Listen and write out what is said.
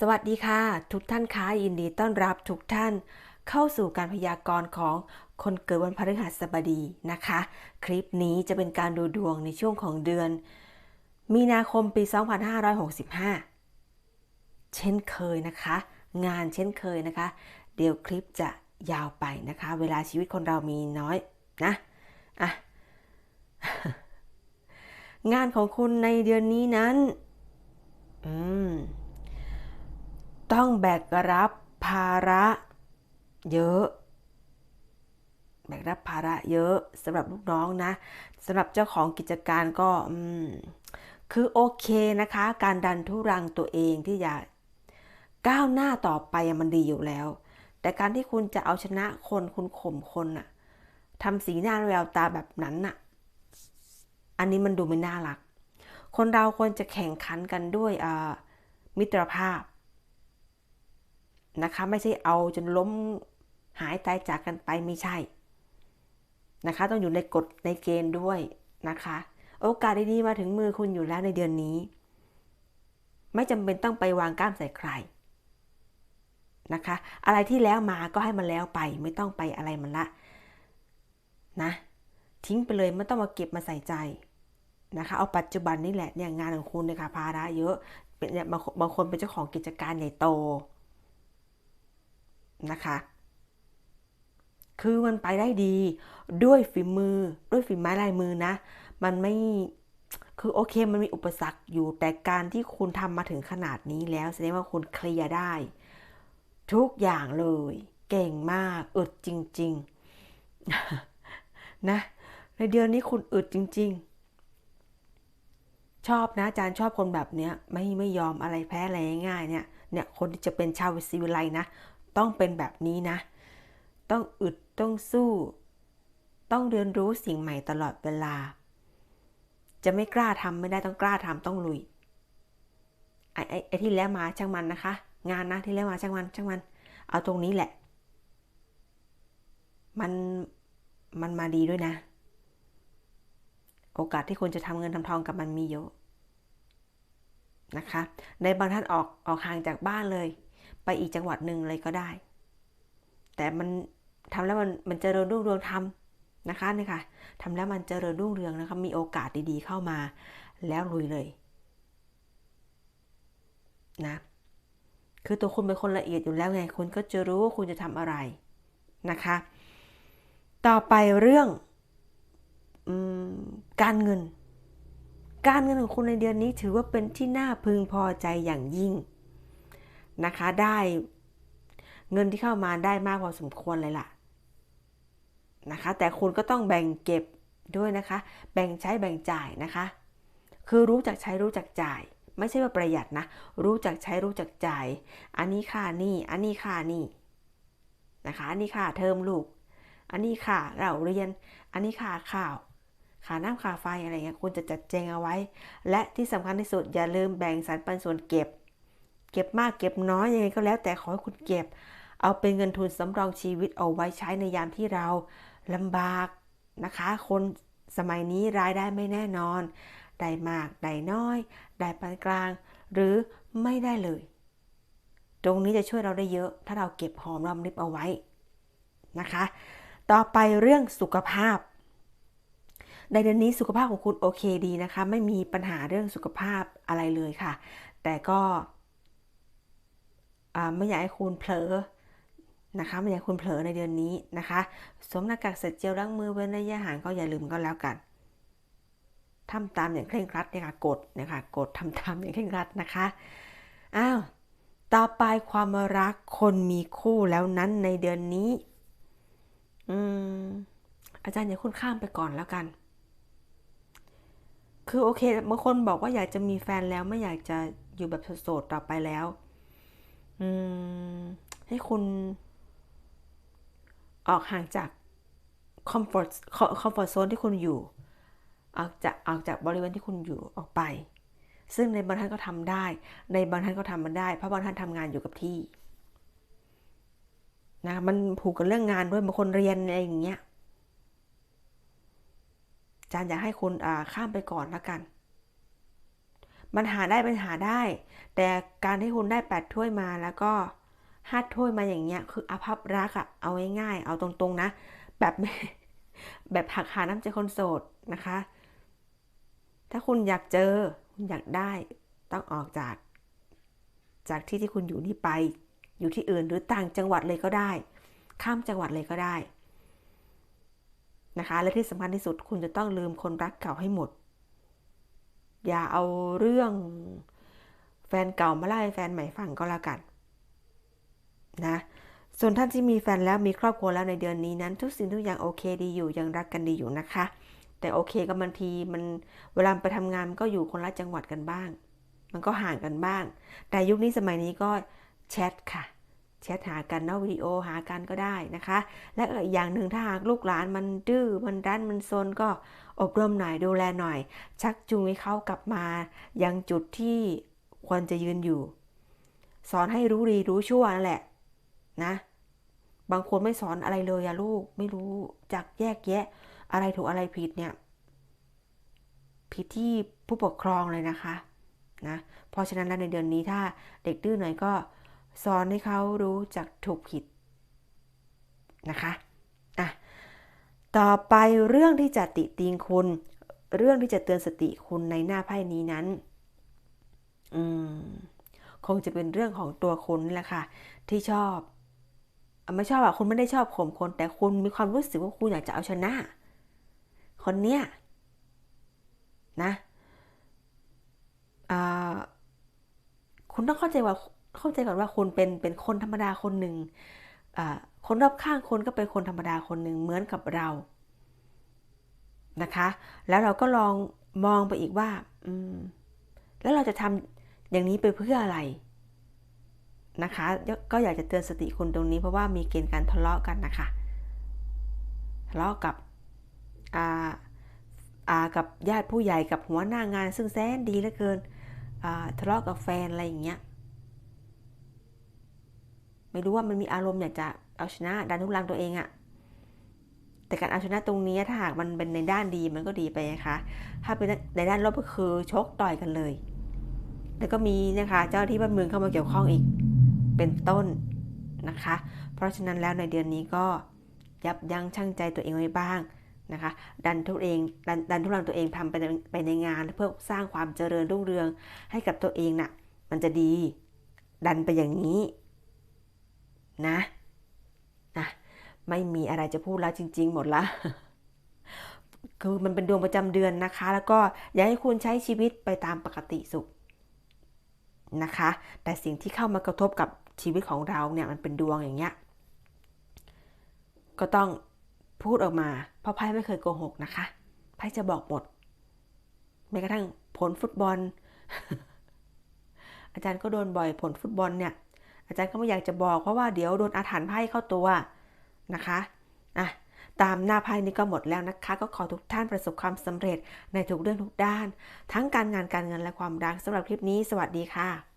สวัสดีค่ะ ทุกท่านคะยินดีต้อนรับทุกท่านเข้าสู่การพยากรณ์ของคนเกิดวันพฤหัสบดีนะคะ คลิปนี้จะเป็นการดูดวงในช่วงของเดือน มีนาคมปี 2565 เช่นเคยนะคะ งานเช่นเคยนะคะ เดี๋ยวคลิปจะยาวไปนะคะ เวลาชีวิตคนเรามีน้อยนะอะงานของคุณในเดือนนี้นั้น อืม ต้องแบกรับภาระเยอะ แบกรับภาระเยอะสำหรับลูกน้องนะสำหรับเจ้าของกิจการก็คือโอเคนะคะ การดันทุรังตัวเองที่อยากก้าวหน้าต่อไปมันดีอยู่แล้ว แต่การที่คุณจะเอาชนะคนคุณข่มคนน่ะทำสีหน้าแววตาแบบนั้นน่ะ อันนี้มันดูไม่น่ารัก คนเราควรจะแข่งขันกันด้วยมิตรภาพ นะคะ ไม่ใช่เอาจนล้มหายตายจากกันไปไม่ใช่ นะคะ ต้องอยู่ในกฎในเกณฑ์ด้วยนะคะ โอกาสดีๆมาถึงมือคุณอยู่แล้วในเดือนนี้ ไม่จำเป็นต้องไปวางก้ามใส่ใครนะคะ อะไรที่แล้วมาก็ให้มันแล้วไป ไม่ต้องไปอะไรมันละนะทิ้งไปเลยไม่ต้องมาเก็บมาใส่ใจนะคะ เอาปัจจุบันนี่แหละเนี่ยงานของคุณเนี่ยค่ะภาระเยอะเป็นเนี่ยบางคนเป็นเจ้าของกิจการใหญ่โต นะคะ คือมันไปได้ดีด้วยฝีมือด้วยฝีไม้ลายมือนะ มันไม่คือโอเคมันมีอุปสรรคอยู่แต่การที่คุณทำมาถึงขนาดนี้แล้วแสดงว่าคุณเคลียร์ได้ ทุกอย่างเลย เก่งมากอึดจริง ๆ นะ ในเดือนนี้คุณอึดจริง ๆ ชอบนะอาจารย์ชอบคนแบบเนี้ย ไม่ไม่ยอมอะไรแพ้อะไรง่ายๆเนี่ยเนี่ยคนที่จะเป็นชาวซีวิไลนะ ต้องเป็นแบบนี้นะ ต้องอึดต้องสู้ ต้องเรียนรู้สิ่งใหม่ตลอดเวลา จะไม่กล้าทำไม่ได้ต้องกล้าทำต้องลุยไอ้ไอ้ไอที่แล้วมาช่างมันนะคะ งานนะที่แล้วมาช่างมันช่างมัน เอาตรงนี้แหละ มันมันมาดีด้วยนะ โอกาสที่คุณจะทำเงินทำทองกับมันมีเยอะนะคะ ในบางท่านออกออกห่างจากบ้านเลย ไปอีกจังหวัดหนึ่งเลยก็ได้ แต่มันทำแล้วมันมันเจริญรุ่งเรืองทำนะคะนี่ค่ะทำแล้วมันเจริญรุ่งเรืองนะคะมีโอกาสดีๆเข้ามาแล้วลุยเลยนะคือตัวคุณเป็นคนละเอียดอยู่แล้วไงคุณก็จะรู้ว่าคุณจะทำอะไรนะคะ ต่อไปเรื่องอการเงิน การเงินของคุณในเดือนนี้ถือว่าเป็นที่น่าพึงพอใจอย่างยิ่ง นะคะได้เงินที่เข้ามาได้มากพอสมควรเลยล่ะนะคะ แต่คุณก็ต้องแบ่งเก็บด้วยนะคะ แบ่งใช้แบ่งจ่ายนะคะ คือรู้จักใช้รู้จักจ่าย ไม่ใช่ว่าประหยัดนะ รู้จักใช้รู้จักจ่าย อันนี้ค่านี่ อันนี้ค่านี่นะคะ อันนี้ค่าเทอมลูก อันนี้ค่าเราเรียน อันนี้ค่าข้าวค่าน้ำค่าไฟอะไรเงี้ยคุณจะจัดแจงเอาไว้ และที่สำคัญที่สุดอย่าลืมแบ่งสรรปันส่วนเก็บ เก็บมากเก็บน้อยยังไงก็แล้วแต่ขอให้คุณเก็บ เอาเป็นเงินทุนสำรองชีวิตเอาไว้ใช้ในยามที่เราลำบากนะคะ คนสมัยนี้รายได้ไม่แน่นอน ได้มาก ได้น้อย ได้ปานกลาง หรือไม่ได้เลย ตรงนี้จะช่วยเราได้เยอะ ถ้าเราเก็บหอมรอมริบเอาไว้นะคะ ต่อไปเรื่องสุขภาพ ในเดือนนี้สุขภาพของคุณโอเคดีนะคะ ไม่มีปัญหาเรื่องสุขภาพอะไรเลยค่ะ แต่ก็ ไม่อยากให้คุณเผลอนะคะไม่อยากคุณเผลอในเดือนนี้นะคะสวมหน้ากากเสร็จเจลล้างมือเว้นระยะห่างก็อย่าลืมก็แล้วกันทำตามอย่างเคร่งครัดเนี่ยค่ะกดนะคะกดทำตามอย่างเคร่งครัดนะคะอ้าวต่อไปความรักคนมีคู่แล้วนั้นในเดือนนี้ อืมอาจารย์อย่าคุณข้ามไปก่อนแล้วกัน คือโอเคบางคนบอกว่าอยากจะมีแฟนแล้วไม่อยากจะอยู่แบบโสดต่อไปแล้ว อืม ให้คุณ ออกห่างจากคอมฟอร์ตคอมฟอร์ตโซนที่คุณอยู่ ออกจากออกจากบริเวณที่คุณอยู่ออกไป ซึ่งในบางท่านก็ทำได้ ในบางท่านก็ทำมันได้ เพราะบางท่านทำงานอยู่กับที่นะมันผูกกับเรื่องงานด้วยบางคนเรียนอะไรอย่างเงี้ยจารย์อยากให้คุณข้ามไปก่อนแล้วกัน มันหาได้มันหาได้ แต่การที่คุณได้แปดถ้วยมาแล้วก็ห้าถ้วยมาอย่างเงี้ย คืออภัพรักอะเอาง่ายๆ เอาตรงๆนะ แบบแบบหักหาน้ำใจคนโสดนะคะ ถ้าคุณอยากเจอ คุณอยากได้ต้องออกจาก จากที่ที่คุณอยู่นี่ไป อยู่ที่อื่นหรือต่างจังหวัดเลยก็ได้ ข้ามจังหวัดเลยก็ได้นะคะ และที่สำคัญที่สุดคุณจะต้องลืมคนรักเก่าให้หมด อย่าเอาเรื่องแฟนเก่ามาเล่าให้แฟนใหม่ฟังก็แล้วกันนะ ส่วนท่านที่มีแฟนแล้วมีครอบครัวแล้วในเดือนนี้นั้น ทุกสิ่งทุกอย่างโอเคดีอยู่ยังรักกันดีอยู่นะคะ แต่โอเคก็บางทีมันเวลาไปทำงานมันก็อยู่คนละจังหวัดกันบ้าง มันก็ห่างกันบ้าง แต่ยุคนี้สมัยนี้ก็แชทค่ะ แชทหากันนอกวิดีโอหากันก็ได้นะคะ และอีกอย่างหนึ่งถ้าหากลูกหลานมันดื้อมันรั้นมันซนก็อบรมหน่อยดูแลหน่อย ชักจูงให้เขากลับมา ยังจุดที่ควรจะยืนอยู่ สอนให้รู้ดีรู้ชั่วนั่นแหละนะ บางคนไม่สอนอะไรเลยอะลูกไม่รู้จักแยกแยะ อะไรถูกอะไรผิดเนี่ย ผิดที่ผู้ปกครองเลยนะคะนะเพราะฉะนั้นแล้วในเดือนนี้ถ้าเด็กดื้อหน่อยก็ สอนให้เขารู้จักถูกผิดนะคะอะต่อไปเรื่องที่จะติติงคุณ เรื่องที่จะเตือนสติคุณในหน้าไพ่นี้นั้นอืมคงจะเป็นเรื่องของตัวคุณนี่แหละค่ะ ที่ชอบไม่ชอบอะคุณไม่ได้ชอบข่มคน แต่คุณมีความรู้สึกว่าคุณอยากจะเอาชนะ คนเนี้ยนะคุณต้องเข้าใจว่า เข้าใจก่อนว่าคุณเป็นเป็นคนธรรมดาคนหนึ่งคนรอบข้างคนก็เป็นคนธรรมดาคนหนึ่งเหมือนกับเรานะคะ แล้วเราก็ลองมองไปอีกว่าอืมแล้วเราจะทำอย่างนี้ไปเพื่ออะไรนะคะ ก็อยากจะเตือนสติคุณตรงนี้เพราะว่ามีเกณฑ์การทะเลาะกันนะคะทะเลาะกับอาอากับญาติผู้ใหญ่กับหัวหน้างานซึ่งแสนดีเหลือเกินทะเลาะกับแฟนอะไรอย่างเงี้ย ไม่รู้ว่ามันมีอารมณ์อยากจะเอาชนะดันทุลังตัวเองอะแต่การเอาชนะตรงนี้ถ้าหากมันเป็นในด้านดีมันก็ดีไปนะคะ ถ้าเป็นในด้านลบก็คือชกต่อยกันเลย แล้วก็มีนะคะเจ้าที่บ้านเมืองเข้ามาเกี่ยวข้องอีกเป็นต้นนะคะ เพราะฉะนั้นแล้วในเดือนนี้ก็ยับยั้งชั่งใจตัวเองไว้บ้างนะคะ ดันทุกเองดันดันทุลังตัวเองทำไปไปในงานเพื่อสร้างความเจริญรุ่งเรืองให้กับตัวเองนะ่ะมันจะดี ดันไปอย่างนี้ นะนะไม่มีอะไรจะพูดแล้วจริง ๆ หมดละคือมันเป็นดวงประจำเดือนนะคะ แล้วก็อยากให้คุณใช้ชีวิตไปตามปกติสุขนะคะ แต่สิ่งที่เข้ามากระทบกับชีวิตของเราเนี่ยมันเป็นดวงอย่างเงี้ยก็ต้องพูดออกมา เพราะไพ่ไม่เคยโกหกนะคะไพ่จะบอกหมดแม้กระทั่งผลฟุตบอล อาจารย์ก็โดนบ่อยผลฟุตบอลเนี่ย อาจารย์ก็ไม่อยากจะบอกเพราะว่าเดี๋ยวโดนอาถรรพ์ไพ่เข้าตัวนะคะอะตามหน้าไพ่นี้ก็หมดแล้วนะคะ ก็ขอทุกท่านประสบความสำเร็จในทุกเรื่องทุกด้าน ทั้งการงานการเงินและความรักสำหรับคลิปนี้ สวัสดีค่ะ